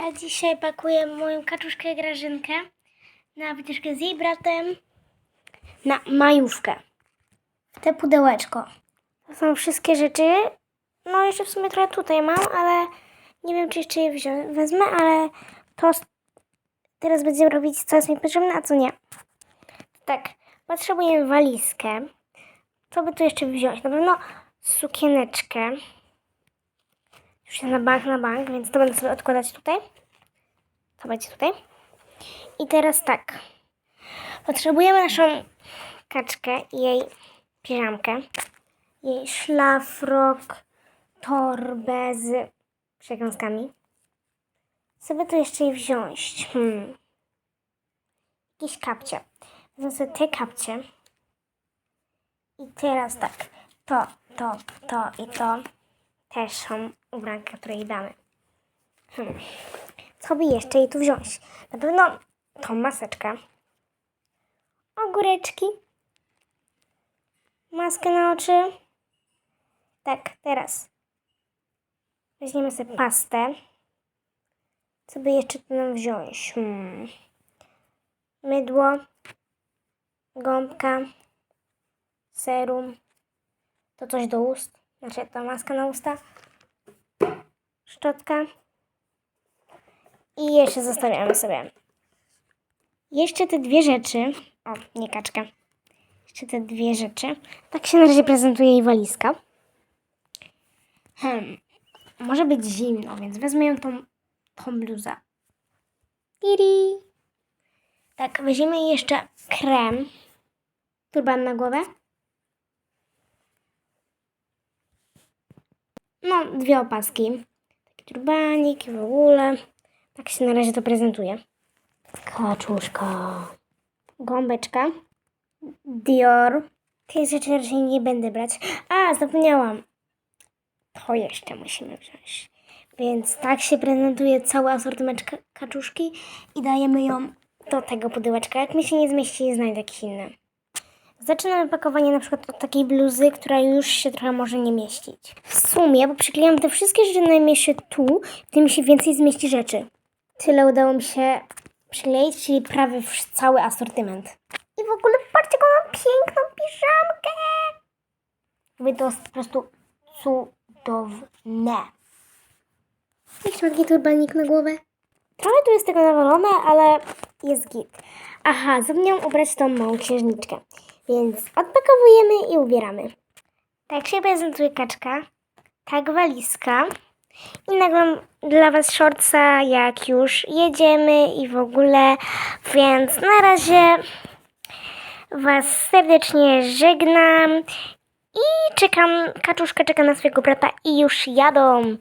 A dzisiaj pakuję moją kaczuszkę Grażynkę na wycieczkę z jej bratem na majówkę. W te pudełeczko. To są wszystkie rzeczy. No jeszcze w sumie trochę tutaj mam, ale nie wiem czy jeszcze je wzią- wezmę, ale to teraz będziemy robić co jest mi potrzebne, a co nie. Tak, potrzebujemy walizkę. Co by tu jeszcze wziąć? Na pewno sukieneczkę. Już na bank, na bank, więc to będę sobie odkładać tutaj. To będzie tutaj. I teraz tak. Potrzebujemy naszą kaczkę i jej piżamkę. Jej szlafrok, torbę z przekąskami. By tu jeszcze jej wziąć? Hmm. Jakieś kapcie. Wezmę sobie te kapcie. I teraz tak. To, to, to i to też są ubranka, które jej damy. Hmm. Co by jeszcze jej tu wziąć? Na pewno tą maseczkę. Ogóreczki. Maskę na oczy. Tak, teraz. Weźmiemy sobie pastę. Co by jeszcze tu nam wziąć? Hmm. Mydło. Gąbka. Serum. To coś do ust. Znaczy ta maska na usta. Szczotka. I jeszcze zostawiamy sobie. Jeszcze te dwie rzeczy. O, nie kaczka. Jeszcze te dwie rzeczy. Tak się na razie prezentuje jej walizka. Hmm. Może być zimno, więc wezmę ją tą, tą bluzę. Tiri. Tak, weźmiemy jeszcze krem. Turban na głowę. No, dwie opaski. Taki turbanik i w ogóle. Tak się na razie to prezentuje. Kaczuszka. Gąbeczka. Dior. Tych rzeczy raczej nie będę brać. A, zapomniałam. To jeszcze musimy wziąć. Więc tak się prezentuje cały asortyment ka- kaczuszki i dajemy ją do tego pudełeczka. Jak mi się nie zmieści, znajdę jakieś inne. Zaczynamy pakowanie na przykład od takiej bluzy, która już się trochę może nie mieścić. W sumie, bo przyklejam te wszystkie rzeczy na się tu, tym się więcej zmieści rzeczy. Tyle udało mi się przykleić, czyli prawie cały asortyment. I w ogóle patrzcie, jaką mam piękną piżamkę! Mówię, to jest po prostu cudowne. Jeszcze mam taki turbanik na głowę. Trochę tu jest tego nawalone, ale jest git. Aha, zapomniałam ubrać tą małą księżniczkę. Więc odpakowujemy i ubieramy. Tak się prezentuje kaczka. Tak walizka. I nagram dla Was shortsa, jak już jedziemy i w ogóle. Więc na razie Was serdecznie żegnam. I czekam, kaczuszka czeka na swojego brata i już jadą.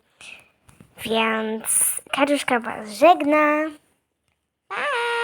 Więc kaczuszka Was żegna. Pa!